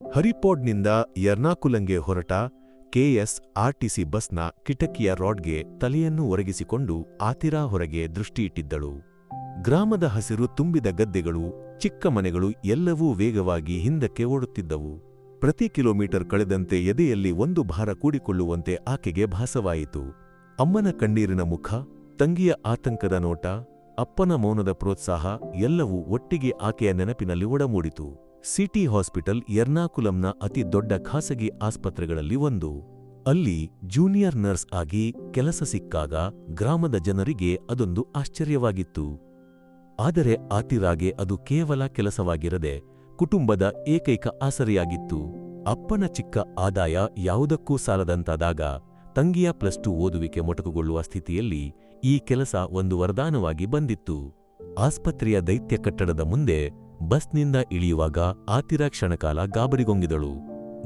ಹರಿಪೋಡ್ನಿಂದ ಎರ್ನಾಕುಲಂಗೆ ಹೊರಟ KS RTC ಬಸ್ನ ಕಿಟಕಿಯ ರಾಡ್ಗೆ ತಲೆಯನ್ನು ಒರಗಿಸಿಕೊಂಡು ಆತಿರಾ ಹೊರಗೆ ದೃಷ್ಟಿಯಿಟ್ಟಿದ್ದಳು. ಗ್ರಾಮದ ಹಸಿರು ತುಂಬಿದ ಗದ್ದೆಗಳು, ಚಿಕ್ಕ ಮನೆಗಳು ಎಲ್ಲವೂ ವೇಗವಾಗಿ ಹಿಂದಕ್ಕೆ ಓಡುತ್ತಿದ್ದವು. ಪ್ರತಿ ಕಿಲೋಮೀಟರ್ ಕಳೆದಂತೆ ಎದೆಯಲ್ಲಿ ಒಂದು ಭಾರ ಕೂಡಿಕೊಳ್ಳುವಂತೆ ಆಕೆಗೆ ಭಾಸವಾಯಿತು. ಅಮ್ಮನ ಕಣ್ಣೀರಿನ ಮುಖ, ತಂಗಿಯ ಆತಂಕದ ನೋಟ, ಅಪ್ಪನ ಮೌನದ ಪ್ರೋತ್ಸಾಹ ಎಲ್ಲವೂ ಒಟ್ಟಿಗೆ ಆಕೆಯ ನೆನಪಿನಲ್ಲಿ ಒಡಮೂಡಿತು. ಸಿಟಿ ಹಾಸ್ಪಿಟಲ್ ಎರ್ನಾಕುಲಂನ ಅತಿ ದೊಡ್ಡ ಖಾಸಗಿ ಆಸ್ಪತ್ರೆಗಳಲ್ಲಿ ಒಂದು. ಅಲ್ಲಿ ಜೂನಿಯರ್ ನರ್ಸ್ ಆಗಿ ಕೆಲಸ ಸಿಕ್ಕಾಗ ಗ್ರಾಮದ ಜನರಿಗೆ ಅದೊಂದು ಆಶ್ಚರ್ಯವಾಗಿತ್ತು. ಆದರೆ ಆತಿರಾಗೆ ಅದು ಕೇವಲ ಕೆಲಸವಾಗಿರದೆ ಕುಟುಂಬದ ಏಕೈಕ ಆಸರೆಯಾಗಿತ್ತು. ಅಪ್ಪನ ಚಿಕ್ಕ ಆದಾಯ ಯಾವುದಕ್ಕೂ ಸಾಲದಂತಾದಾಗ ತಂಗಿಯ ಪ್ಲಸ್ ಟು ಓದುವಿಕೆ ಮೊಟಕುಗೊಳ್ಳುವ ಸ್ಥಿತಿಯಲ್ಲಿ ಈ ಕೆಲಸ ಒಂದು ವರದಾನವಾಗಿ ಬಂದಿತ್ತು. ಆಸ್ಪತ್ರೆಯ ದೈತ್ಯ ಕಟ್ಟಡದ ಮುಂದೆ ಬಸ್ನಿಂದ ಇಳಿಯುವಾಗ ಆತಿರ ಕ್ಷಣಕಾಲ ಗಾಬರಿಗೊಂಗಿದಳು.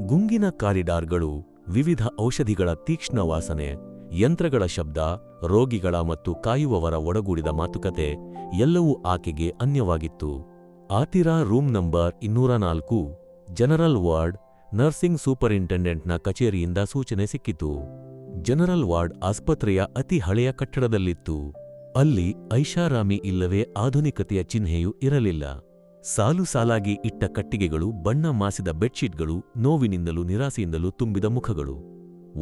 ಗುಂಗಿನ ಕಾರಿಡಾರ್ಗಳು, ವಿವಿಧ ಔಷಧಿಗಳ ತೀಕ್ಷ್ಣ ವಾಸನೆ, ಯಂತ್ರಗಳ ಶಬ್ದ, ರೋಗಿಗಳ ಮತ್ತು ಕಾಯುವವರ ಒಡಗೂಡಿದ ಮಾತುಕತೆ, ಎಲ್ಲವೂ ಆಕೆಗೆ ಅನ್ಯವಾಗಿತ್ತು. ಆತಿರ ರೂಮ್ ನಂಬರ್ ಇನ್ನೂರ ನಾಲ್ಕು, ಜನರಲ್ ವಾರ್ಡ್, ನರ್ಸಿಂಗ್ ಸೂಪರಿಂಟೆಂಡೆಂಟ್ನ ಕಚೇರಿಯಿಂದ ಸೂಚನೆ ಸಿಕ್ಕಿತು. ಜನರಲ್ ವಾರ್ಡ್ ಆಸ್ಪತ್ರೆಯ ಅತಿ ಹಳೆಯ ಕಟ್ಟಡದಲ್ಲಿತ್ತು. ಅಲ್ಲಿ ಐಷಾರಾಮಿ ಇಲ್ಲವೇ ಆಧುನಿಕತೆಯ ಚಿಹ್ನೆಯೂ ಇರಲಿಲ್ಲ. ಸಾಲು ಸಾಲಾಗಿ ಇಟ್ಟ ಕಟ್ಟಿಗೆಗಳು, ಬಣ್ಣ ಮಾಸಿದ ಬೆಡ್ಶೀಟ್ಗಳು, ನೋವಿನಿಂದಲೂ ನಿರಾಸೆಯಿಂದಲೂ ತುಂಬಿದ ಮುಖಗಳು.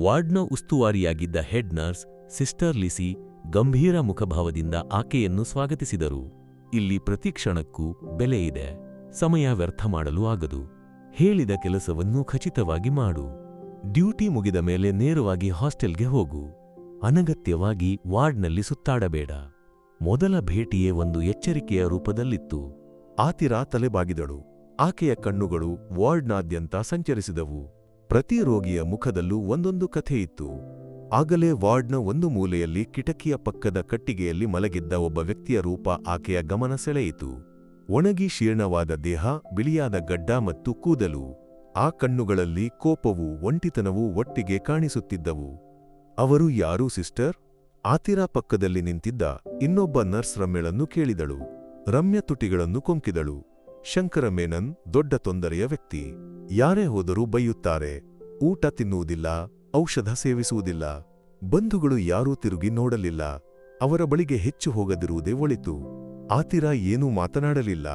ವಾರ್ಡ್ನ ಉಸ್ತುವಾರಿಯಾಗಿದ್ದ ಹೆಡ್ ನರ್ಸ್, ಸಿಸ್ಟರ್ ಲಿಸಿ, ಗಂಭೀರ ಮುಖಭಾವದಿಂದ ಆಕೆಯನ್ನು ಸ್ವಾಗತಿಸಿದರು. ಇಲ್ಲಿ ಪ್ರತಿ ಕ್ಷಣಕ್ಕೂ ಬೆಲೆ ಇದೆ. ಸಮಯ ವ್ಯರ್ಥ ಮಾಡಲು ಆಗದು. ಹೇಳಿದ ಕೆಲಸವನ್ನು ಖಚಿತವಾಗಿ ಮಾಡು. ಡ್ಯೂಟಿ ಮುಗಿದ ಮೇಲೆ ನೇರವಾಗಿ ಹಾಸ್ಟೆಲ್ಗೆ ಹೋಗು. ಅನಗತ್ಯವಾಗಿ ವಾರ್ಡ್ನಲ್ಲಿ ಸುತ್ತಾಡಬೇಡ. ಮೊದಲ ಭೇಟಿಯೇ ಒಂದು ಎಚ್ಚರಿಕೆಯ ರೂಪದಲ್ಲಿತ್ತು. ಆತಿರ ತಲೆಬಾಗಿದಳು. ಆಕೆಯ ಕಣ್ಣುಗಳು ವಾರ್ಡ್ನಾದ್ಯಂತ ಸಂಚರಿಸಿದವು. ಪ್ರತಿ ರೋಗಿಯ ಮುಖದಲ್ಲೂ ಒಂದೊಂದು ಕಥೆಯಿತ್ತು ಆಗಲೇ ವಾರ್ಡ್ನ ಒಂದು ಮೂಲೆಯಲ್ಲಿ ಕಿಟಕಿಯ ಪಕ್ಕದ ಕಟ್ಟಿಗೆಯಲ್ಲಿ ಮಲಗಿದ್ದ ಒಬ್ಬ ವ್ಯಕ್ತಿಯ ರೂಪ ಆಕೆಯ ಗಮನ ಸೆಳೆಯಿತು. ಒಣಗಿ ಶೀರ್ಣವಾದ ದೇಹ, ಬಿಳಿಯಾದ ಗಡ್ಡ ಮತ್ತು ಕೂದಲು. ಆ ಕಣ್ಣುಗಳಲ್ಲಿ ಕೋಪವೂ ಒಂಟಿತನವೂ ಒಟ್ಟಿಗೆ ಕಾಣಿಸುತ್ತಿದ್ದವು. ಅವರು ಯಾರು ಸಿಸ್ಟರ್? ಆತಿರ ಪಕ್ಕದಲ್ಲಿ ನಿಂತಿದ್ದ ಇನ್ನೊಬ್ಬ ನರ್ಸ್ ರಮ್ಮೆಳನ್ನು ಕೇಳಿದಳು. ರಮ್ಯ ತುಟಿಗಳನ್ನು ಕೊಂಕಿದಳು. ಶಂಕರ ಮೇನನ್ ದೊಡ್ಡ ತೊಂದರೆಯ ವ್ಯಕ್ತಿ. ಯಾರೇ ಹೋದರೂ ಬೈಯುತ್ತಾರೆ. ಊಟ ತಿನ್ನುವುದಿಲ್ಲ, ಔಷಧ ಸೇವಿಸುವುದಿಲ್ಲ. ಬಂಧುಗಳು ಯಾರೂ ತಿರುಗಿ ನೋಡಲಿಲ್ಲ. ಅವರ ಬಳಿಗೆ ಹೆಚ್ಚು ಹೋಗದಿರುವುದೇ ಒಳಿತು. ಆತಿರ ಏನೂ ಮಾತನಾಡಲಿಲ್ಲ.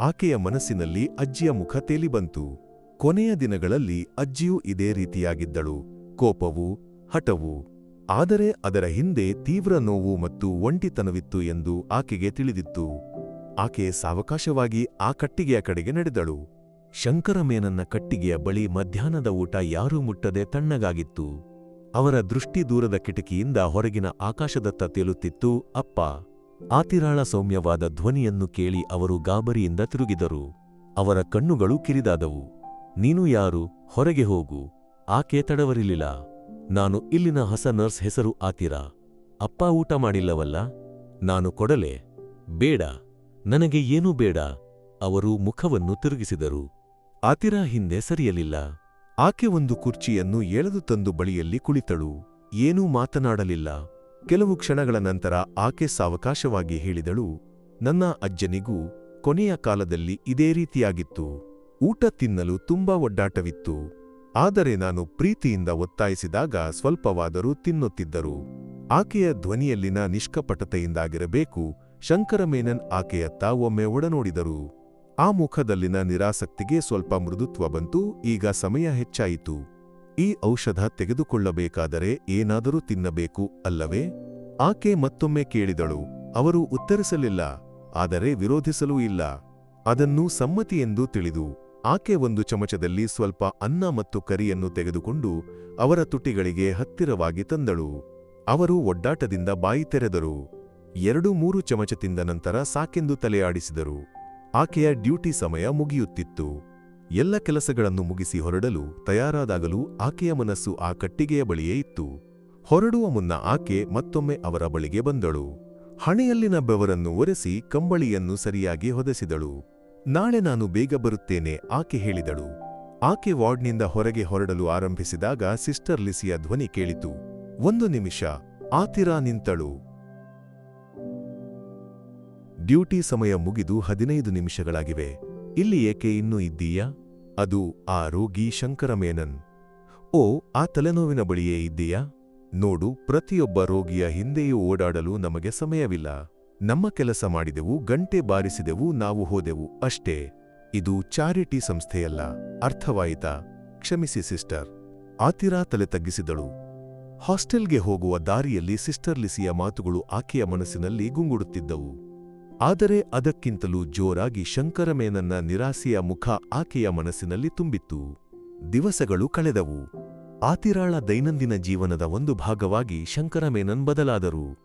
ಆಕೆಯ ಮನಸ್ಸಿನಲ್ಲಿ ಅಜ್ಜಿಯ ಮುಖ ತೇಲಿಬಂತು ಕೊನೆಯ ದಿನಗಳಲ್ಲಿ ಅಜ್ಜಿಯೂ ಇದೇ ರೀತಿಯಾಗಿದ್ದಳು. ಕೋಪವು, ಹಠವು. ಆದರೆ ಅದರ ಹಿಂದೆ ತೀವ್ರ ನೋವು ಮತ್ತು ಒಂಟಿತನವಿತ್ತು ಎಂದು ಆಕೆಗೆ ತಿಳಿದಿತ್ತು. ಆಕೆ ಸಾವಕಾಶವಾಗಿ ಆ ಕಟ್ಟಿಗೆಯ ಕಡೆಗೆ ನಡೆದಳು. ಶಂಕರಮೇನನ್ನ ಕಟ್ಟಿಗೆಯ ಬಳಿ ಮಧ್ಯಾಹ್ನದ ಊಟ ಯಾರೂ ಮುಟ್ಟದೆ ತಣ್ಣಗಾಗಿತ್ತು. ಅವರ ದೃಷ್ಟಿ ದೂರದ ಕಿಟಕಿಯಿಂದ ಹೊರಗಿನ ಆಕಾಶದತ್ತ ತೇಲುತ್ತಿತ್ತು. ಅಪ್ಪ, ಆತಿರಾಳ ಸೌಮ್ಯವಾದ ಧ್ವನಿಯನ್ನು ಕೇಳಿ ಅವರು ಗಾಬರಿಯಿಂದ ತಿರುಗಿದರು. ಅವರ ಕಣ್ಣುಗಳು ಕಿರಿದಾದವು. ನೀನು ಯಾರು? ಹೊರಗೆ ಹೋಗು. ಆಕೆ ತಡವರಿಲಿಲ್ಲ. ನಾನು ಇಲ್ಲಿನ ಹೊಸ ನರ್ಸ್ ಹೆಸರು ಆತಿರ. ಅಪ್ಪ ಊಟ ಮಾಡಿಲ್ಲವಲ್ಲ? ನಾನು ಕೊಡಲೆ. ಬೇಡ. ನನಗೆ ಏನೂ ಬೇಡ, ಅವರು ಮುಖವನ್ನು ತಿರುಗಿಸಿದರು. ಆತಿರ ಹಿಂದೆ ಸರಿಯಲಿಲ್ಲ. ಆಕೆ ಒಂದು ಕುರ್ಚಿಯನ್ನು ಎಳೆದು ತಂದು ಬಳಿಯಲ್ಲಿ ಕುಳಿತಳು. ಏನೂ ಮಾತನಾಡಲಿಲ್ಲ. ಕೆಲವು ಕ್ಷಣಗಳ ನಂತರ ಆಕೆ ಸಾವಕಾಶವಾಗಿ ಹೇಳಿದಳು, ನನ್ನ ಅಜ್ಜನಿಗೂ ಕೊನೆಯ ಕಾಲದಲ್ಲಿ ಇದೇ ರೀತಿಯಾಗಿತ್ತು. ಊಟ ತಿನ್ನಲು ತುಂಬಾ ಒಡ್ಡಾಟವಿತ್ತು. ಆದರೆ ನಾನು ಪ್ರೀತಿಯಿಂದ ಒತ್ತಾಯಿಸಿದಾಗ ಸ್ವಲ್ಪವಾದರೂ ತಿನ್ನುತ್ತಿದ್ದರು. ಆಕೆಯ ಧ್ವನಿಯಲ್ಲಿನ ನಿಷ್ಕಪಟತೆಯಿಂದಾಗಿರಬೇಕು ಶಂಕರಮೇನನ್ ಆಕೆಯತ್ತ ಒಮ್ಮೆ ಒಡನೋಡಿದರು. ಆ ಮುಖದಲ್ಲಿನ ನಿರಾಸಕ್ತಿಗೆ ಸ್ವಲ್ಪ ಮೃದುತ್ವ ಬಂತು, ಈಗ ಸಮಯ ಹೆಚ್ಚಾಯಿತು. ಈ ಔಷಧ ತೆಗೆದುಕೊಳ್ಳಬೇಕಾದರೆ ಏನಾದರೂ ತಿನ್ನಬೇಕು ಅಲ್ಲವೇ? ಆಕೆ ಮತ್ತೊಮ್ಮೆ ಕೇಳಿದಳು, ಅವರು ಉತ್ತರಿಸಲಿಲ್ಲ, ಆದರೆ ವಿರೋಧಿಸಲೂ ಇಲ್ಲ. ಅದನ್ನು ಸಮ್ಮತಿ ಎಂದು ತಿಳಿದು, ಆಕೆ ಒಂದು ಚಮಚದಲ್ಲಿ ಸ್ವಲ್ಪ ಅನ್ನ ಮತ್ತು ಕರಿಯನ್ನು ತೆಗೆದುಕೊಂಡು ಅವರ ತುಟಿಗಳಿಗೆ ಹತ್ತಿರವಾಗಿ ತಂದಳು. ಅವರು ಒಡ್ಡಾಟದಿಂದ ಬಾಯಿ ತೆರೆದರು. ಎರಡು ಮೂರು ಚಮಚ ತಿಂದ ನಂತರ ಸಾಕೆಂದು ತಲೆಯಾಡಿಸಿದರು. ಆಕೆಯ ಡ್ಯೂಟಿ ಸಮಯ ಮುಗಿಯುತ್ತಿತ್ತು. ಎಲ್ಲ ಕೆಲಸಗಳನ್ನು ಮುಗಿಸಿ ಹೊರಡಲು ತಯಾರಾದಾಗಲೂ ಆಕೆಯ ಮನಸ್ಸು ಆ ಕಟ್ಟಿಗೆಯ ಬಳಿಯೇ ಇತ್ತು. ಹೊರಡುವ ಮುನ್ನ ಆಕೆ ಮತ್ತೊಮ್ಮೆ ಅವರ ಬಳಿಗೆ ಬಂದಳು. ಹಣೆಯಲ್ಲಿನ ಬೆವರನ್ನು ಒರೆಸಿ ಕಂಬಳಿಯನ್ನು ಸರಿಯಾಗಿ ಹೊದೆಸಿದಳು. ನಾಳೆ ನಾನು ಬೇಗ ಬರುತ್ತೇನೆ ಆಕೆ ಹೇಳಿದಳು. ಆಕೆ ವಾರ್ಡ್ನಿಂದ ಹೊರಗೆ ಹೊರಡಲು ಆರಂಭಿಸಿದಾಗ ಸಿಸ್ಟರ್ ಲಿಸಿಯ ಧ್ವನಿ ಕೇಳಿತು. ಒಂದು ನಿಮಿಷ, ಆತಿರಾ ನಿಂತಳು. ಡ್ಯೂಟಿ ಸಮಯ ಮುಗಿದು ಹದಿನೈದು ನಿಮಿಷಗಳಾಗಿವೆ. ಇಲ್ಲಿ ಏಕೆ ಇನ್ನೂ ಇದ್ದೀಯಾ? ಅದು ಆ ರೋಗಿ ಶಂಕರಮೇನನ್. ಓ, ಆ ತಲೆನೋವಿನ ಬಳಿಯೇ ಇದ್ದೀಯಾ? ನೋಡು, ಪ್ರತಿಯೊಬ್ಬ ರೋಗಿಯ ಹಿಂದೆಯೂ ಓಡಾಡಲು ನಮಗೆ ಸಮಯವಿಲ್ಲ. ನಮ್ಮ ಕೆಲಸ ಮಾಡಿದೆವು, ಗಂಟೆ ಬಾರಿಸಿದೆವು, ನಾವು ಹೋದೆವು. ಅಷ್ಟೇ. ಇದು ಚಾರಿಟಿ ಸಂಸ್ಥೆಯಲ್ಲ. ಅರ್ಥವಾಯಿತಾ? ಕ್ಷಮಿಸಿ, ಸಿಸ್ಟರ್. ಆತಿರಾ ತಲೆ ತಗ್ಗಿಸಿದಳು. ಹಾಸ್ಟೆಲ್ಗೆ ಹೋಗುವ ದಾರಿಯಲ್ಲಿ ಸಿಸ್ಟರ್ ಲಿಸಿಯ ಮಾತುಗಳು ಆಕೆಯ ಮನಸ್ಸಿನಲ್ಲಿ ಗುಂಗುಡುತ್ತಿದ್ದವು. ಆದರೆ ಅದಕ್ಕಿಂತಲೂ ಜೋರಾಗಿ ಶಂಕರಮೇನನ್ನ ನಿರಾಸೆಯ ಮುಖ ಆಕೆಯ ಮನಸ್ಸಿನಲ್ಲಿ ತುಂಬಿತ್ತು. ದಿವಸಗಳು ಕಳೆದವು. ಆತಿರಾಳ ದೈನಂದಿನ ಜೀವನದ ಒಂದು ಭಾಗವಾಗಿ ಶಂಕರಮೇನನ್ ಬದಲಾದರು.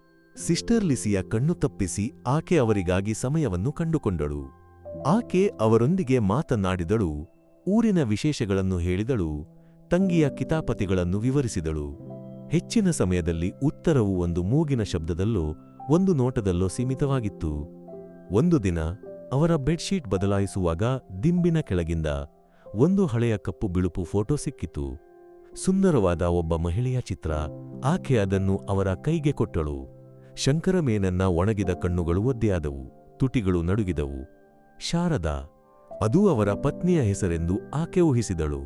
ಸಿಸ್ಟರ್ ಲಿಸಿಯ ಕಣ್ಣು ತಪ್ಪಿಸಿ ಆಕೆ ಅವರಿಗಾಗಿ ಸಮಯವನ್ನು ಕಂಡುಕೊಂಡಳು. ಆಕೆ ಅವರೊಂದಿಗೆ ಮಾತನಾಡಿದಳು, ಊರಿನ ವಿಶೇಷಗಳನ್ನು ಹೇಳಿದಳು, ತಂಗಿಯ ಕಿತಾಪತಿಗಳನ್ನು ವಿವರಿಸಿದಳು. ಹೆಚ್ಚಿನ ಸಮಯದಲ್ಲಿ ಉತ್ತರವು ಒಂದು ಮೂಗಿನ ಶಬ್ದದಲ್ಲೋ ಒಂದು ನೋಟದಲ್ಲೋ ಸೀಮಿತವಾಗಿತ್ತು. ಒಂದು ದಿನ ಅವರ ಬೆಡ್ಶೀಟ್ ಬದಲಾಯಿಸುವಾಗ ದಿಂಬಿನ ಕೆಳಗಿಂದ ಒಂದು ಹಳೆಯ ಕಪ್ಪು ಬಿಳುಪು ಫೋಟೋ ಸಿಕ್ಕಿತು. ಸುಂದರವಾದ ಒಬ್ಬ ಮಹಿಳೆಯ ಚಿತ್ರ, ಆಕೆ ಅದನ್ನು ಅವರ ಕೈಗೆ ಕೊಟ್ಟಳು. ಶಂಕರ ಮೇನನ್ನ ಒಣಗಿದ ಕಣ್ಣುಗಳು ಒದ್ದೆಯಾದವು, ತುಟಿಗಳು ನಡುಗಿದವು. ಶಾರದಾ, ಅದು ಅವರ ಪತ್ನಿಯ ಹೆಸರೆಂದು ಆಕೆ ಊಹಿಸಿದಳು.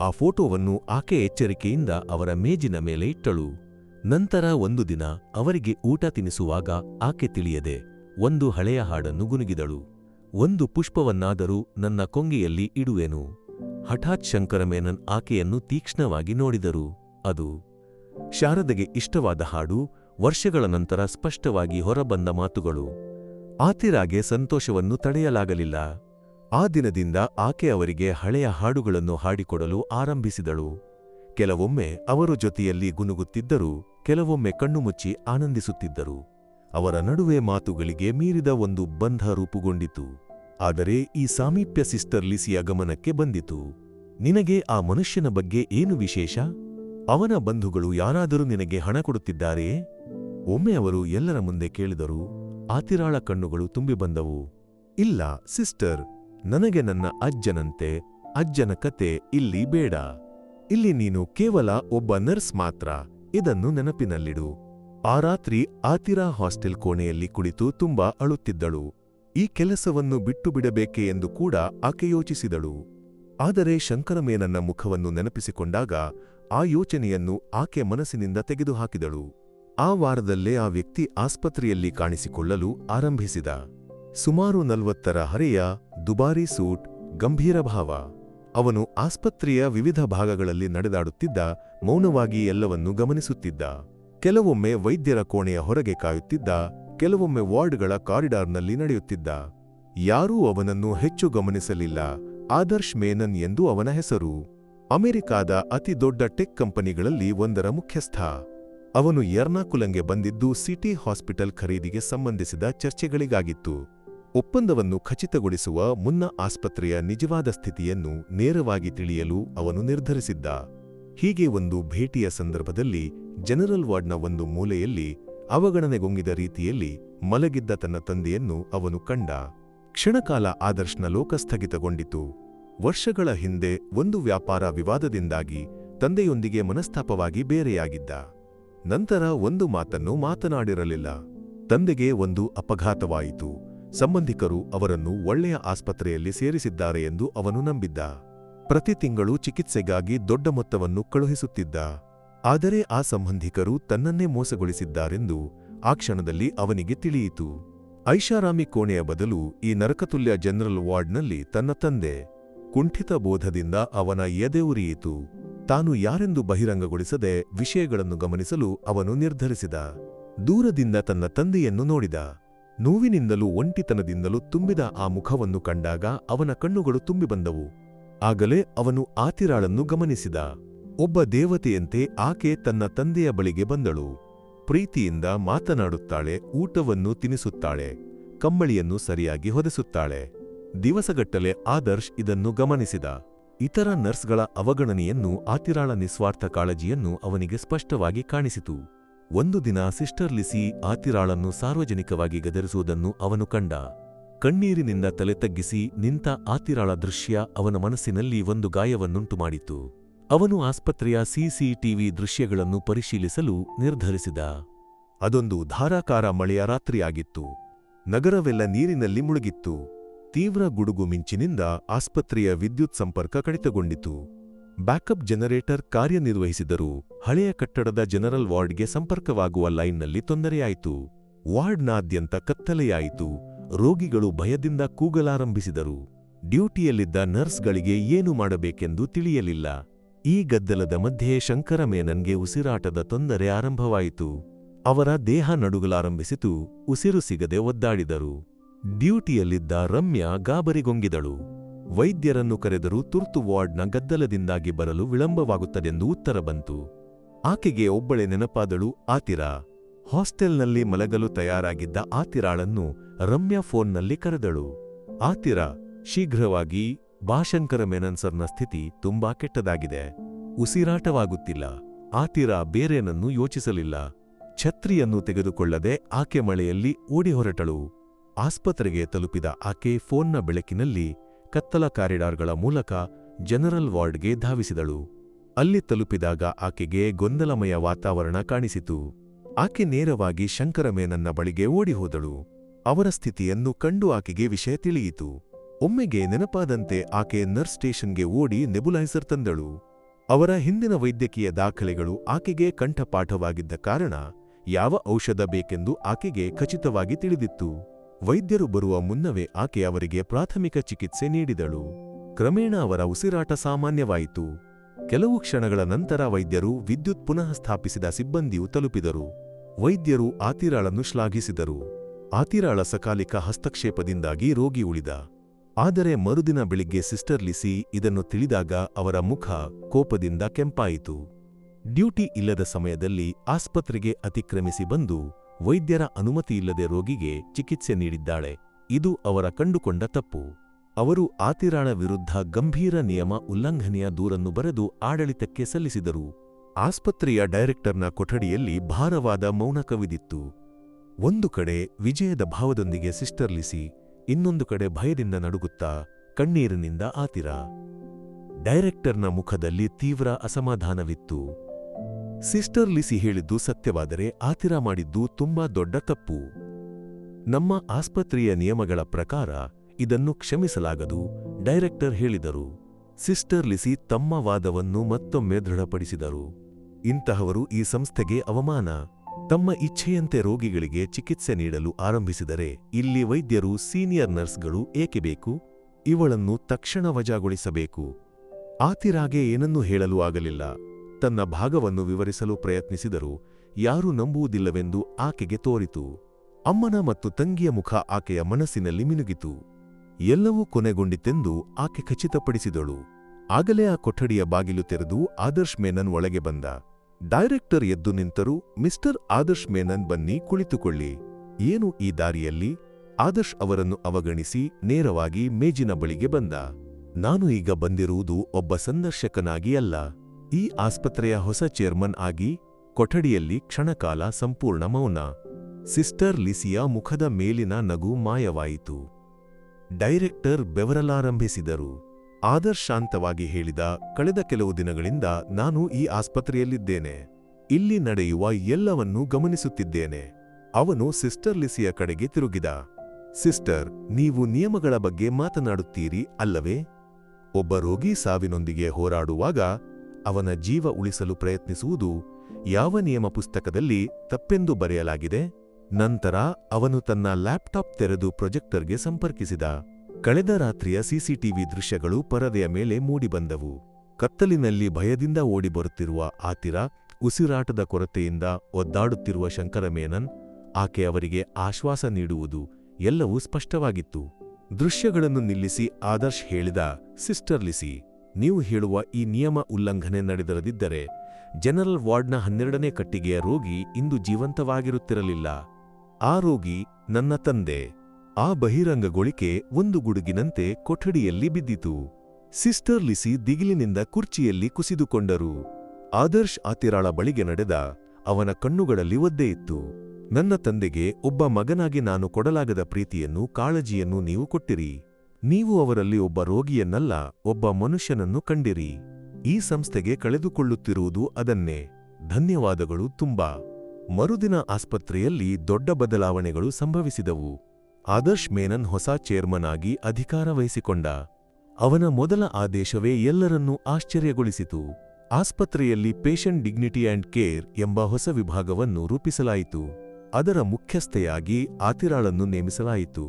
ಆ ಫೋಟೋವನ್ನು ಆಕೆ ಎಚ್ಚರಿಕೆಯಿಂದ ಅವರ ಮೇಜಿನ ಮೇಲೆ ಇಟ್ಟಳು. ನಂತರ ಒಂದು ದಿನ ಅವರಿಗೆ ಊಟ ತಿನಿಸುವಾಗ ಆಕೆ ತಿಳಿಯದೆ ಒಂದು ಹಳೆಯ ಹಾಡನ್ನು ಗುನುಗಿದಳು. ಒಂದು ಪುಷ್ಪವನ್ನಾದರೂ ನನ್ನ ಕೊಂಗೆಯಲ್ಲಿ ಇಡುವೆನು. ಹಠಾತ್ ಶಂಕರಮೇನನ್ ಆಕೆಯನ್ನು ತೀಕ್ಷ್ಣವಾಗಿ ನೋಡಿದರು. ಅದು ಶಾರದೆಗೆ ಇಷ್ಟವಾದ ಹಾಡು, ವರ್ಷಗಳ ನಂತರ ಸ್ಪಷ್ಟವಾಗಿ ಹೊರಬಂದ ಮಾತುಗಳು. ಆತಿರಾಗೆ ಸಂತೋಷವನ್ನು ತಡೆಯಲಾಗಲಿಲ್ಲ. ಆ ದಿನದಿಂದ ಆಕೆ ಅವರಿಗೆ ಹಳೆಯ ಹಾಡುಗಳನ್ನು ಹಾಡಿಕೊಡಲು ಆರಂಭಿಸಿದಳು. ಕೆಲವೊಮ್ಮೆ ಅವರು ಜೊತೆಯಲ್ಲಿ ಗುನುಗುತ್ತಿದ್ದರು, ಕೆಲವೊಮ್ಮೆ ಕಣ್ಣುಮುಚ್ಚಿ ಆನಂದಿಸುತ್ತಿದ್ದರು. ಅವರ ನಡುವೆ ಮಾತುಗಳಿಗೆ ಮೀರಿದ ಒಂದು ಬಂಧ ರೂಪುಗೊಂಡಿತು. ಆದರೆ ಈ ಸಾಮೀಪ್ಯ ಸಿಸ್ಟರ್ ಲಿಸಿಯ ಗಮನಕ್ಕೆ ಬಂದಿತು. ನಿನಗೆ ಆ ಮನುಷ್ಯನ ಬಗ್ಗೆ ಏನು ವಿಶೇಷ? ಅವನ ಬಂಧುಗಳು ಯಾರಾದರೂ ನಿನಗೆ ಹಣ ಕೊಡುತ್ತಿದ್ದಾರೆಯೇ ಒಮ್ಮೆ ಅವರು ಎಲ್ಲರ ಮುಂದೆ ಕೇಳಿದರು. ಆತಿರಾಳ ಕಣ್ಣುಗಳು ತುಂಬಿ ಬಂದವು. ಇಲ್ಲ, ಸಿಸ್ಟರ್, ನನಗೆ ನನ್ನ ಅಜ್ಜನಂತೆ, ಅಜ್ಜನ ಕತೆ ಇಲ್ಲಿ ಬೇಡ. ಇಲ್ಲಿ ನೀನು ಕೇವಲ ಒಬ್ಬ ನರ್ಸ್ ಮಾತ್ರ. ಇದನ್ನು ನೆನಪಿನಲ್ಲಿಡು. ಆ ರಾತ್ರಿ ಆತಿರಾ ಹಾಸ್ಟೆಲ್ ಕೋಣೆಯಲ್ಲಿ ಕುಳಿತು ತುಂಬಾ ಅಳುತ್ತಿದ್ದಳು. ಈ ಕೆಲಸವನ್ನು ಬಿಟ್ಟು ಬಿಡಬೇಕೆ ಎಂದು ಕೂಡ ಆಕೆ ಯೋಚಿಸಿದಳು. ಆದರೆ ಶಂಕರಮೇನನ್ನ ಮುಖವನ್ನು ನೆನಪಿಸಿಕೊಂಡಾಗ ಆ ಯೋಚನೆಯನ್ನು ಆಕೆ ಮನಸ್ಸಿನಿಂದ ತೆಗೆದುಹಾಕಿದಳು. ಆ ವಾರದಲ್ಲೇ ಆ ವ್ಯಕ್ತಿ ಆಸ್ಪತ್ರೆಯಲ್ಲಿ ಕಾಣಿಸಿಕೊಳ್ಳಲು ಆರಂಭಿಸಿದ. ಸುಮಾರು ನಲ್ವತ್ತರ ಹರೆಯ ದುಬಾರಿ ಸೂಟ್, ಗಂಭೀರ ಭಾವ. ಅವನು ಆಸ್ಪತ್ರೆಯ ವಿವಿಧ ಭಾಗಗಳಲ್ಲಿ ನಡೆದಾಡುತ್ತಿದ್ದ, ಮೌನವಾಗಿ ಎಲ್ಲವನ್ನೂ ಗಮನಿಸುತ್ತಿದ್ದ. ಕೆಲವೊಮ್ಮೆ ವೈದ್ಯರ ಕೋಣೆಯ ಹೊರಗೆ ಕಾಯುತ್ತಿದ್ದ, ಕೆಲವೊಮ್ಮೆ ವಾರ್ಡ್ಗಳ ಕಾರಿಡಾರ್ನಲ್ಲಿ ನಡೆಯುತ್ತಿದ್ದ. ಯಾರೂ ಅವನನ್ನು ಹೆಚ್ಚು ಗಮನಿಸಲಿಲ್ಲ. ಆದರ್ಶ್ ಮೇನನ್ ಎಂದು ಅವನ ಹೆಸರು. ಅಮೆರಿಕಾದ ಅತಿ ದೊಡ್ಡ ಟೆಕ್ ಕಂಪನಿಗಳಲ್ಲಿ ಒಂದರ ಮುಖ್ಯಸ್ಥ. ಅವನು ಎರ್ನಾಕುಲಂಗೆ ಬಂದಿದ್ದು ಸಿಟಿ ಹಾಸ್ಪಿಟಲ್ ಖರೀದಿಗೆ ಸಂಬಂಧಿಸಿದ ಚರ್ಚೆಗಳಿಗಾಗಿತ್ತು. ಒಪ್ಪಂದವನ್ನು ಖಚಿತಗೊಳಿಸುವ ಮುನ್ನ ಆಸ್ಪತ್ರೆಯ ನಿಜವಾದ ಸ್ಥಿತಿಯನ್ನು ನೇರವಾಗಿ ತಿಳಿಯಲು ಅವನು ನಿರ್ಧರಿಸಿದ್ದ. ಹೀಗೆ ಒಂದು ಭೇಟಿಯ ಸಂದರ್ಭದಲ್ಲಿ ಜನರಲ್ ವಾರ್ಡ್ನ ಒಂದು ಮೂಲೆಯಲ್ಲಿ ಅವಗಣನೆಗೊಂಗಿದ ರೀತಿಯಲ್ಲಿ ಮಲಗಿದ್ದ ತನ್ನ ತಂದೆಯನ್ನು ಅವನು ಕಂಡ. ಕ್ಷಣಕಾಲ ಆದರ್ಶ್ನ ಲೋಕ ಸ್ಥಗಿತಗೊಂಡಿತು. ವರ್ಷಗಳ ಹಿಂದೆ ಒಂದು ವ್ಯಾಪಾರ ವಿವಾದದಿಂದಾಗಿ ತಂದೆಯೊಂದಿಗೆ ಮನಸ್ತಾಪವಾಗಿ ಬೇರೆಯಾಗಿದ್ದ. ನಂತರ ಒಂದು ಮಾತನ್ನು ಮಾತನಾಡಿರಲಿಲ್ಲ. ತಂದೆಗೆ ಒಂದು ಅಪಘಾತವಾಯಿತು. ಸಂಬಂಧಿಕರು ಅವರನ್ನು ಒಳ್ಳೆಯ ಆಸ್ಪತ್ರೆಯಲ್ಲಿ ಸೇರಿಸಿದ್ದಾರೆ ಎಂದು ಅವನು ನಂಬಿದ್ದ. ಪ್ರತಿ ತಿಂಗಳು ಚಿಕಿತ್ಸೆಗಾಗಿ ದೊಡ್ಡ ಮೊತ್ತವನ್ನು ಕಳುಹಿಸುತ್ತಿದ್ದ. ಆದರೆ ಆ ಸಂಬಂಧಿಕರು ತನ್ನನ್ನೇ ಮೋಸಗೊಳಿಸಿದ್ದಾರೆಂದು ಆ ಕ್ಷಣದಲ್ಲಿ ಅವನಿಗೆ ತಿಳಿಯಿತು. ಐಷಾರಾಮಿ ಕೋಣೆಯ ಬದಲು ಈ ನರಕತುಲ್ಯ ಜನರಲ್ ವಾರ್ಡ್ನಲ್ಲಿ ತನ್ನ ತಂದೆ, ಕುಂಠಿತ ಬೋಧದಿಂದ ಅವನ ಎದೆ ಉರಿಯಿತು. ತಾನು ಯಾರೆಂದು ಬಹಿರಂಗಗೊಳಿಸದೆ ವಿಷಯಗಳನ್ನು ಗಮನಿಸಲು ಅವನು ನಿರ್ಧರಿಸಿದ. ದೂರದಿಂದ ತನ್ನ ತಂದೆಯನ್ನು ನೋಡಿದ. ನೋವಿನಿಂದಲೂ ಒಂಟಿತನದಿಂದಲೂ ತುಂಬಿದ ಆ ಮುಖವನ್ನು ಕಂಡಾಗ ಅವನ ಕಣ್ಣುಗಳು ತುಂಬಿ ಬಂದವು. ಆಗಲೇ ಅವನು ಆತಿರಾಳನ್ನು ಗಮನಿಸಿದ. ಒಬ್ಬ ದೇವತೆಯಂತೆ ಆಕೆ ತನ್ನ ತಂದೆಯ ಬಳಿಗೆ ಬಂದಳು. ಪ್ರೀತಿಯಿಂದ ಮಾತನಾಡುತ್ತಾಳೆ, ಊಟವನ್ನು ತಿನಿಸುತ್ತಾಳೆ ಕಮ್ಮಳಿಯನ್ನು ಸರಿಯಾಗಿ ಹೊದೆಸುತ್ತಾಳೆ. ದಿವಸಗಟ್ಟಲೆ ಆದರ್ಶ್ ಇದನ್ನು ಗಮನಿಸಿದ. ಇತರ ನರ್ಸ್ಗಳ ಅವಗಣನೆಯನ್ನು ಆತಿರಾಳ ನಿಸ್ವಾರ್ಥ ಕಾಳಜಿಯನ್ನು ಅವನಿಗೆ ಸ್ಪಷ್ಟವಾಗಿ ಕಾಣಿಸಿತು. ಒಂದು ದಿನ ಸಿಸ್ಟರ್ ಲಿಸಿ ಆತಿರಾಳನ್ನು ಸಾರ್ವಜನಿಕವಾಗಿ ಗದರಿಸುವುದನ್ನು ಅವನು ಕಂಡ. ಕಣ್ಣೀರಿನಿಂದ ತಲೆ ತಗ್ಗಿಸಿ ನಿಂತ ಆತಿರಾಳ ದೃಶ್ಯ ಅವನ ಮನಸ್ಸಿನಲ್ಲಿ ಒಂದು ಗಾಯವನ್ನುಂಟು ಮಾಡಿತು. ಅವನು ಆಸ್ಪತ್ರೆಯ ಸಿಸಿಟಿವಿ ದೃಶ್ಯಗಳನ್ನು ಪರಿಶೀಲಿಸಲು ನಿರ್ಧರಿಸಿದ. ಅದೊಂದು ಧಾರಾಕಾರ ಮಳೆಯ ರಾತ್ರಿಯಾಗಿತ್ತು. ನಗರವೆಲ್ಲ ನೀರಿನಲ್ಲಿ ಮುಳುಗಿತ್ತು. ತೀವ್ರ ಗುಡುಗು ಮಿಂಚಿನಿಂದ ಆಸ್ಪತ್ರೆಯ ವಿದ್ಯುತ್ ಸಂಪರ್ಕ ಕಡಿತಗೊಂಡಿತು. ಬ್ಯಾಕಪ್ ಜನರೇಟರ್ ಕಾರ್ಯನಿರ್ವಹಿಸಿದರೂ ಹಳೆಯ ಕಟ್ಟಡದ ಜನರಲ್ ವಾರ್ಡ್ಗೆ ಸಂಪರ್ಕವಾಗುವ ಲೈನ್ನಲ್ಲಿ ತೊಂದರೆಯಾಯಿತು. ವಾರ್ಡ್ನಾದ್ಯಂತ ಕತ್ತಲೆಯಾಯಿತು. ರೋಗಿಗಳು ಭಯದಿಂದ ಕೂಗಲಾರಂಭಿಸಿದರು. ಡ್ಯೂಟಿಯಲ್ಲಿದ್ದ ನರ್ಸ್ಗಳಿಗೆ ಏನು ಮಾಡಬೇಕೆಂದು ತಿಳಿಯಲಿಲ್ಲ. ಈ ಗದ್ದಲದ ಮಧ್ಯೆ ಶಂಕರಮೇನನ್ಗೆ ಉಸಿರಾಟದ ತೊಂದರೆ ಆರಂಭವಾಯಿತು. ಅವರ ದೇಹ ನಡುಗಲಾರಂಭಿಸಿತು, ಉಸಿರು ಸಿಗದೆ ಒದ್ದಾಡಿದರು. ಡ್ಯೂಟಿಯಲ್ಲಿದ್ದ ರಮ್ಯಾ ಗಾಬರಿಗೊಂಗಿದಳು. ವೈದ್ಯರನ್ನು ಕರೆದರೂ ತುರ್ತು ವಾರ್ಡ್ನ ಗದ್ದಲದಿಂದಾಗಿ ಬರಲು ವಿಳಂಬವಾಗುತ್ತದೆಂದು ಉತ್ತರ ಬಂತು. ಆಕೆಗೆ ಒಬ್ಬಳೆ ನೆನಪಾದಳು, ಆತಿರ ಹಾಸ್ಟೆಲ್ನಲ್ಲಿ ಮಲಗಲು ತಯಾರಾಗಿದ್ದ ಆತಿರಾಳನ್ನು ರಮ್ಯಾ ಫೋನ್ನಲ್ಲಿ ಕರೆದಳು. ಆತಿರ, ಶೀಘ್ರವಾಗಿ ಬಾಶಂಕರ ಮೆನನ್ಸರ್ನ ಸ್ಥಿತಿ ತುಂಬಾ ಕೆಟ್ಟದಾಗಿದೆ. ಉಸಿರಾಟವಾಗುತ್ತಿಲ್ಲ. ಆತಿರ ಬೇರೇನನ್ನು ಯೋಚಿಸಲಿಲ್ಲ. ಛತ್ರಿಯನ್ನು ತೆಗೆದುಕೊಳ್ಳದೆ ಆಕೆ ಮಳೆಯಲ್ಲಿ ಓಡಿ ಹೊರಟಳು. ಆಸ್ಪತ್ರೆಗೆ ತಲುಪಿದ ಆಕೆ ಫೋನ್ನ ಬೆಳಕಿನಲ್ಲಿ ಕತ್ತಲ ಕಾರಿಡಾರ್ಗಳ ಮೂಲಕ ಜನರಲ್ ವಾರ್ಡ್ಗೆ ಧಾವಿಸಿದಳು. ಅಲ್ಲಿ ತಲುಪಿದಾಗ ಆಕೆಗೆ ಗೊಂದಲಮಯ ವಾತಾವರಣ ಕಾಣಿಸಿತು. ಆಕೆ ನೇರವಾಗಿ ಶಂಕರಮೇನನ್ನ ಬಳಿಗೆ ಓಡಿಹೋದಳು. ಅವರ ಸ್ಥಿತಿಯನ್ನು ಕಂಡು ಆಕೆಗೆ ವಿಷಯ ತಿಳಿಯಿತು. ಒಮ್ಮೆಗೆ ನೆನಪಾದಂತೆ ಆಕೆ ನರ್ಸ್ ಸ್ಟೇಷನ್ಗೆ ಓಡಿ ನೆಬುಲೈಸರ್ ತಂದಳು. ಅವರ ಹಿಂದಿನ ವೈದ್ಯಕೀಯ ದಾಖಲೆಗಳು ಆಕೆಗೆ ಕಂಠಪಾಠವಾಗಿದ್ದ ಕಾರಣ ಯಾವ ಔಷಧ ಬೇಕೆಂದು ಆಕೆಗೆ ಖಚಿತವಾಗಿ ತಿಳಿದಿತ್ತು. ವೈದ್ಯರು ಬರುವ ಮುನ್ನವೇ ಆಕೆ ಅವರಿಗೆ ಪ್ರಾಥಮಿಕ ಚಿಕಿತ್ಸೆ ನೀಡಿದಳು. ಕ್ರಮೇಣ ಅವರ ಉಸಿರಾಟ ಸಾಮಾನ್ಯವಾಯಿತು. ಕೆಲವು ಕ್ಷಣಗಳ ನಂತರ ವೈದ್ಯರು ವಿದ್ಯುತ್ ಪುನಃ ಸ್ಥಾಪಿಸಿದ ಸಿಬ್ಬಂದಿಯು ತಲುಪಿದರು. ವೈದ್ಯರು ಆತಿರಾಳನ್ನು ಶ್ಲಾಘಿಸಿದರು. ಆತಿರಾಳ ಸಕಾಲಿಕ ಹಸ್ತಕ್ಷೇಪದಿಂದಾಗಿ ರೋಗಿ ಉಳಿದ. ಆದರೆ ಮರುದಿನ ಬೆಳಿಗ್ಗೆ ಸಿಸ್ಟರ್ ಲಿಸಿ ಇದನ್ನು ತಿಳಿದಾಗ ಅವರ ಮುಖ ಕೋಪದಿಂದ ಕೆಂಪಾಯಿತು. ಡ್ಯೂಟಿ ಇಲ್ಲದ ಸಮಯದಲ್ಲಿ ಆಸ್ಪತ್ರೆಗೆ ಅತಿಕ್ರಮಿಸಿ ಬಂದು ವೈದ್ಯರ ಅನುಮತಿಯಿಲ್ಲದೆ ರೋಗಿಗೆ ಚಿಕಿತ್ಸೆ ನೀಡಿದ್ದಾಳೆ. ಇದು ಅವರ ಕಂಡುಕೊಂಡ ತಪ್ಪು. ಅವರು ಆತಿರಾಳ ವಿರುದ್ಧ ಗಂಭೀರ ನಿಯಮ ಉಲ್ಲಂಘನೆಯ ದೂರನ್ನು ಬರೆದು ಆಡಳಿತಕ್ಕೆ ಸಲ್ಲಿಸಿದರು. ಆಸ್ಪತ್ರೆಯ ಡೈರೆಕ್ಟರ್ನ ಕೊಠಡಿಯಲ್ಲಿ ಭಾರವಾದ ಮೌನಕವಿದಿತ್ತು. ಒಂದು ಕಡೆ ವಿಜಯದ ಭಾವದೊಂದಿಗೆ ಸಿಸ್ಟರ್ ಲಿಸಿ ಇನ್ನೊಂದು ಕಡೆ ಭಯದಿಂದ ನಡುಗುತ್ತಾ ಕಣ್ಣೀರಿನಿಂದ ಆತಿರ. ಡೈರೆಕ್ಟರ್ನ ಮುಖದಲ್ಲಿ ತೀವ್ರ ಅಸಮಾಧಾನವಿತ್ತು. ಸಿಸ್ಟರ್ ಲಿಸಿ ಹೇಳಿದ್ದು ಸತ್ಯವಾದರೆ ಆತಿರ ಮಾಡಿದ್ದು ತುಂಬಾ ದೊಡ್ಡ ತಪ್ಪು. ನಮ್ಮ ಆಸ್ಪತ್ರೆಯ ನಿಯಮಗಳ ಪ್ರಕಾರ ಇದನ್ನು ಕ್ಷಮಿಸಲಾಗದು, ಡೈರೆಕ್ಟರ್ ಹೇಳಿದರು. ಸಿಸ್ಟರ್ ಲಿಸಿ ತಮ್ಮ ವಾದವನ್ನು ಮತ್ತೊಮ್ಮೆ ದೃಢಪಡಿಸಿದರು. ಇಂತಹವರು ಈ ಸಂಸ್ಥೆಗೆ ಅವಮಾನ, ತಮ್ಮ ಇಚ್ಛೆಯಂತೆ ರೋಗಿಗಳಿಗೆ ಚಿಕಿತ್ಸೆ ನೀಡಲು ಆರಂಭಿಸಿದರೆ ಇಲ್ಲಿ ವೈದ್ಯರು ಸೀನಿಯರ್ ನರ್ಸ್ಗಳು ಏಕೆ ಬೇಕು? ಇವಳನ್ನು ತಕ್ಷಣ ವಜಾಗೊಳಿಸಬೇಕು. ಆತಿರಾಗೆ ಏನನ್ನೂ ಹೇಳಲು ಆಗಲಿಲ್ಲ. ತನ್ನ ಭಾಗವನ್ನು ವಿವರಿಸಲು ಪ್ರಯತ್ನಿಸಿದರೂ. ಯಾರೂ ನಂಬುವುದಿಲ್ಲವೆಂದು ಆಕೆಗೆ ತೋರಿತು. ಅಮ್ಮನ ಮತ್ತು ತಂಗಿಯ ಮುಖ ಆಕೆಯ ಮನಸ್ಸಿನಲ್ಲಿ ಮಿನುಗಿತು. ಎಲ್ಲವೂ ಕೊನೆಗೊಂಡಿತೆಂದು ಆಕೆ ಖಚಿತಪಡಿಸಿದಳು. ಆಗಲೇ ಆ ಕೊಠಡಿಯ ಬಾಗಿಲು ತೆರೆದು ಆದರ್ಶ್ ಮೇನನ್ ಒಳಗೆ ಬಂದ. ಡೈರೆಕ್ಟರ್ ಎದ್ದು ನಿಂತರು, ಮಿಸ್ಟರ್ ಆದರ್ಶ್ ಮೇನನ್ ಬನ್ನಿ ಕುಳಿತುಕೊಳ್ಳಿ. ಏನು ಈ ದಾರಿಯಲ್ಲಿ? ಆದರ್ಶ್ ಅವರನ್ನು ಅವಗಣಿಸಿ ನೇರವಾಗಿ ಮೇಜಿನ ಬಳಿಗೆ ಬಂದ. ನಾನು ಈಗ ಬಂದಿರುವುದು ಒಬ್ಬ ಸಂದರ್ಶಕನಾಗಿ ಅಲ್ಲ. ಈ ಆಸ್ಪತ್ರೆಯ ಹೊಸ ಚೇರ್ಮನ್ ಆಗಿ ಕೊಠಡಿಯಲ್ಲಿ ಕ್ಷಣಕಾಲ ಸಂಪೂರ್ಣ ಮೌನ. ಸಿಸ್ಟರ್ ಲಿಸಿಯ ಮುಖದ ಮೇಲಿನ ನಗು ಮಾಯವಾಯಿತು. ಡೈರೆಕ್ಟರ್ ಬೆವರಲಾರಂಭಿಸಿದರು. ಆದರ್ಶಾಂತವಾಗಿ ಹೇಳಿದ, ಕಳೆದ ಕೆಲವು ದಿನಗಳಿಂದ ನಾನು ಈ ಆಸ್ಪತ್ರೆಯಲ್ಲಿದ್ದೇನೆ. ಇಲ್ಲಿ ನಡೆಯುವ ಎಲ್ಲವನ್ನೂ ಗಮನಿಸುತ್ತಿದ್ದೇನೆ. ಅವನು ಸಿಸ್ಟರ್ ಲಿಸಿಯ ಕಡೆಗೆ ತಿರುಗಿದ. ಸಿಸ್ಟರ್, ನೀವು ನಿಯಮಗಳ ಬಗ್ಗೆ ಮಾತನಾಡುತ್ತೀರಿ ಅಲ್ಲವೇ? ಒಬ್ಬ ರೋಗಿ ಸಾವಿನೊಂದಿಗೆ ಹೋರಾಡುವಾಗ ಅವನ ಜೀವ ಉಳಿಸಲು ಪ್ರಯತ್ನಿಸುವುದು ಯಾವ ನಿಯಮ ಪುಸ್ತಕದಲ್ಲಿ ತಪ್ಪೆಂದು ಬರೆಯಲಾಗಿದೆ? ನಂತರ ಅವನು ತನ್ನ ಲ್ಯಾಪ್ಟಾಪ್ ತೆರೆದು ಪ್ರೊಜೆಕ್ಟರ್ಗೆ ಸಂಪರ್ಕಿಸಿದ. ಕಳೆದ ರಾತ್ರಿಯ ಸಿಸಿಟಿವಿ ದೃಶ್ಯಗಳು ಪರದೆಯ ಮೇಲೆ ಮೂಡಿಬಂದವು. ಕತ್ತಲಿನಲ್ಲಿ ಭಯದಿಂದ ಓಡಿಬರುತ್ತಿರುವ ಆತಿರ, ಉಸಿರಾಟದ ಕೊರತೆಯಿಂದ ಒದ್ದಾಡುತ್ತಿರುವ ಶಂಕರಮೇನನ್, ಆಕೆ ಅವರಿಗೆ ಆಶ್ವಾಸ ನೀಡುವುದು ಎಲ್ಲವೂ ಸ್ಪಷ್ಟವಾಗಿತ್ತು. ದೃಶ್ಯಗಳನ್ನು ನಿಲ್ಲಿಸಿ ಆದರ್ಶ್ ಹೇಳಿದ, ಸಿಸ್ಟರ್ ಲಿಸಿ, ನೀವು ಹೇಳುವ ಈ ನಿಯಮ ಉಲ್ಲಂಘನೆ ನಡೆದಿರದಿದ್ದರೆ, ಜನರಲ್ ವಾರ್ಡ್ನ ಹನ್ನೆರಡನೇ ಕಟ್ಟಿಗೆಯ ರೋಗಿ ಇಂದು ಜೀವಂತವಾಗಿರುತ್ತಿರಲಿಲ್ಲ. ಆ ರೋಗಿ ನನ್ನ ತಂದೆ. ಆ ಬಹಿರಂಗಗೊಳಿಕೆ ಒಂದು ಗುಡುಗಿನಂತೆ ಕೊಠಡಿಯಲ್ಲಿ ಬಿದ್ದಿತು. ಸಿಸ್ಟರ್ ಲಿಸಿ ದಿಗಿಲಿನಿಂದ ಕುರ್ಚಿಯಲ್ಲಿ ಕುಸಿದುಕೊಂಡರು. ಆದರ್ಶ್ ಆತಿರಾಳ ಬಳಿಗೆ ನಡೆದ ಅವನ ಕಣ್ಣುಗಳಲ್ಲಿ ಒದ್ದೆ ಇತ್ತು. ನನ್ನ ತಂದೆಗೆ ಒಬ್ಬ ಮಗನಾಗಿ ನಾನು ಕೊಡಲಾಗದ ಪ್ರೀತಿಯನ್ನು ಕಾಳಜಿಯನ್ನು ನೀವು ಕೊಟ್ಟಿರಿ. ನೀವು ಅವರಲ್ಲಿ ಒಬ್ಬ ರೋಗಿಯನ್ನಲ್ಲ, ಒಬ್ಬ ಮನುಷ್ಯನನ್ನು ಕಂಡಿರಿ. ಈ ಸಂಸ್ಥೆಗೆ ಕಳೆದುಕೊಳ್ಳುತ್ತಿರುವುದು ಅದನ್ನೇ. ಧನ್ಯವಾದಗಳು ತುಂಬಾ. ಮರುದಿನ ಆಸ್ಪತ್ರೆಯಲ್ಲಿ ದೊಡ್ಡ ಬದಲಾವಣೆಗಳು ಸಂಭವಿಸಿದವು. ಆದರ್ಶ್ ಮೇನನ್ ಹೊಸ ಚೇರ್ಮನ್ ಆಗಿ ಅಧಿಕಾರ ವಹಿಸಿಕೊಂಡ. ಅವನ ಮೊದಲ ಆದೇಶವೇ ಎಲ್ಲರನ್ನೂ ಆಶ್ಚರ್ಯಗೊಳಿಸಿತು. ಆಸ್ಪತ್ರೆಯಲ್ಲಿ ಪೇಷಂಟ್ ಡಿಗ್ನಿಟಿ ಅಂಡ್ ಕೇರ್ ಎಂಬ ಹೊಸ ವಿಭಾಗವನ್ನು ರೂಪಿಸಲಾಯಿತು. ಅದರ ಮುಖ್ಯಸ್ಥೆಯಾಗಿ ಆತಿರಾಳನ್ನು ನೇಮಿಸಲಾಯಿತು.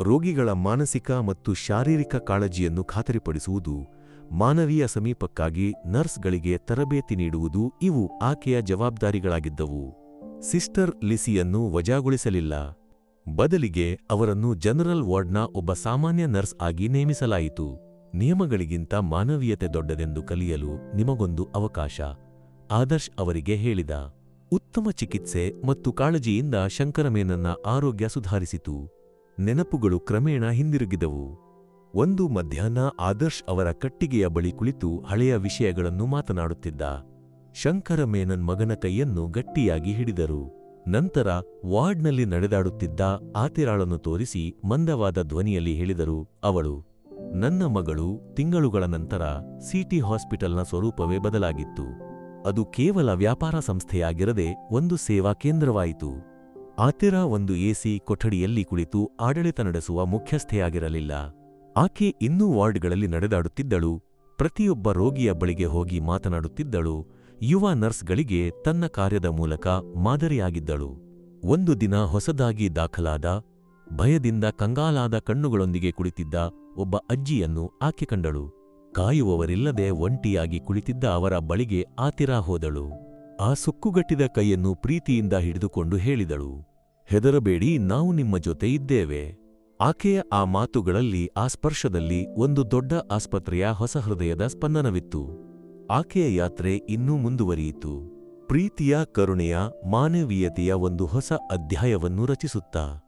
ರೋಗಿಗಳ ಮಾನಸಿಕ ಮತ್ತು ಶಾರೀರಿಕ ಕಾಳಜಿಯನ್ನು ಖಾತರಿಪಡಿಸುವುದು, ಮಾನವೀಯ ಸಮೀಪಕ್ಕಾಗಿ ನರ್ಸ್ಗಳಿಗೆ ತರಬೇತಿ ನೀಡುವುದು ಇವು ಆಕೆಯ ಜವಾಬ್ದಾರಿಗಳಾಗಿದ್ದವು. ಸಿಸ್ಟರ್ ಲಿಸಿಯನ್ನು ವಜಾಗೊಳಿಸಲಿಲ್ಲ. ಬದಲಿಗೆ ಅವರನ್ನು ಜನರಲ್ ವಾರ್ಡ್ನ ಒಬ್ಬ ಸಾಮಾನ್ಯ ನರ್ಸ್ ಆಗಿ ನೇಮಿಸಲಾಯಿತು. ನಿಯಮಗಳಿಗಿಂತ ಮಾನವೀಯತೆ ದೊಡ್ಡದೆಂದು ಕಲಿಯಲು ನಿಮಗೊಂದು ಅವಕಾಶ, ಆದರ್ಶ್ ಅವರಿಗೆ ಹೇಳಿದ. ಉತ್ತಮ ಚಿಕಿತ್ಸೆ ಮತ್ತು ಕಾಳಜಿಯಿಂದ ಶಂಕರಮೇನನ್ನ ಆರೋಗ್ಯ ಸುಧಾರಿಸಿತು. ನೆನಪುಗಳು ಕ್ರಮೇಣ ಹಿಂದಿರುಗಿದವು. ಒಂದು ಮಧ್ಯಾಹ್ನ ಆದರ್ಶ್ ಅವರ ಕಟ್ಟಿಗೆಯ ಬಳಿ ಕುಳಿತು ಹಳೆಯ ವಿಷಯಗಳನ್ನು ಮಾತನಾಡುತ್ತಿದ್ದ. ಶಂಕರ ಮೇನನ್ ಮಗನ ಕೈಯನ್ನು ಗಟ್ಟಿಯಾಗಿ ಹಿಡಿದರು. ನಂತರ ವಾರ್ಡ್ನಲ್ಲಿ ನಡೆದಾಡುತ್ತಿದ್ದ ಆತಿರಾಳನ್ನು ತೋರಿಸಿ ಮಂದವಾದ ಧ್ವನಿಯಲ್ಲಿ ಹೇಳಿದರು, ಅವಳು, ನನ್ನ ಮಗಳು ತಿಂಗಳುಗಳ ನಂತರ ಸಿಟಿ ಹಾಸ್ಪಿಟಲ್ನ ಸ್ವರೂಪವೇ ಬದಲಾಗಿತ್ತು. ಅದು ಕೇವಲ ವ್ಯಾಪಾರ ಸಂಸ್ಥೆಯಾಗಿರದೆ ಒಂದು ಸೇವಾ ಕೇಂದ್ರವಾಯಿತು. ಆತಿರ ಒಂದು ಎಸಿ ಕೊಠಡಿಯಲ್ಲಿ ಕುಳಿತು ಆಡಳಿತ ನಡೆಸುವ ಮುಖ್ಯಸ್ಥೆಯಾಗಿರಲಿಲ್ಲ. ಆಕೆ ಇನ್ನೂ ವಾರ್ಡ್ಗಳಲ್ಲಿ ನಡೆದಾಡುತ್ತಿದ್ದಳು. ಪ್ರತಿಯೊಬ್ಬ ರೋಗಿಯ ಬಳಿಗೆ ಹೋಗಿ ಮಾತನಾಡುತ್ತಿದ್ದಳು. ಯುವ ನರ್ಸ್ಗಳಿಗೆ ತನ್ನ ಕಾರ್ಯದ ಮೂಲಕ ಮಾದರಿಯಾಗಿದ್ದಳು. ಒಂದು ದಿನ ಹೊಸದಾಗಿ ದಾಖಲಾದ, ಭಯದಿಂದ ಕಂಗಾಲಾದ ಕಣ್ಣುಗಳೊಂದಿಗೆ ಕುಳಿತಿದ್ದ ಒಬ್ಬ ಅಜ್ಜಿಯನ್ನು ಆಕೆ ಕಂಡಳು. ಕಾಯುವವರಿಲ್ಲದೆ ಒಂಟಿಯಾಗಿ ಕುಳಿತಿದ್ದ ಅವರ ಬಳಿಗೆ ಆತಿರ ಹೋದಳು. ಆ ಸುಕ್ಕುಗಟ್ಟಿದ ಕೈಯನ್ನು ಪ್ರೀತಿಯಿಂದ ಹಿಡಿದುಕೊಂಡು ಹೇಳಿದಳು, ಹೆದರಬೇಡಿ, ನಾವು ನಿಮ್ಮ ಜೊತೆ ಇದ್ದೇವೆ. ಆಕೆಯ ಆ ಮಾತುಗಳಲ್ಲಿ, ಆ ಸ್ಪರ್ಶದಲ್ಲಿ ಒಂದು ದೊಡ್ಡ ಆಸ್ಪತ್ರೆಯ ಹೊಸ ಹೃದಯದ ಸ್ಪಂದನವಿತ್ತು. ಆಕೆಯ ಯಾತ್ರೆ ಇನ್ನೂ ಮುಂದುವರಿಯಿತು. ಪ್ರೀತಿಯ ಕರುಣೆಯ ಮಾನವೀಯತೆಯ ಒಂದು ಹೊಸ ಅಧ್ಯಾಯವನ್ನು ರಚಿಸುತ್ತಾ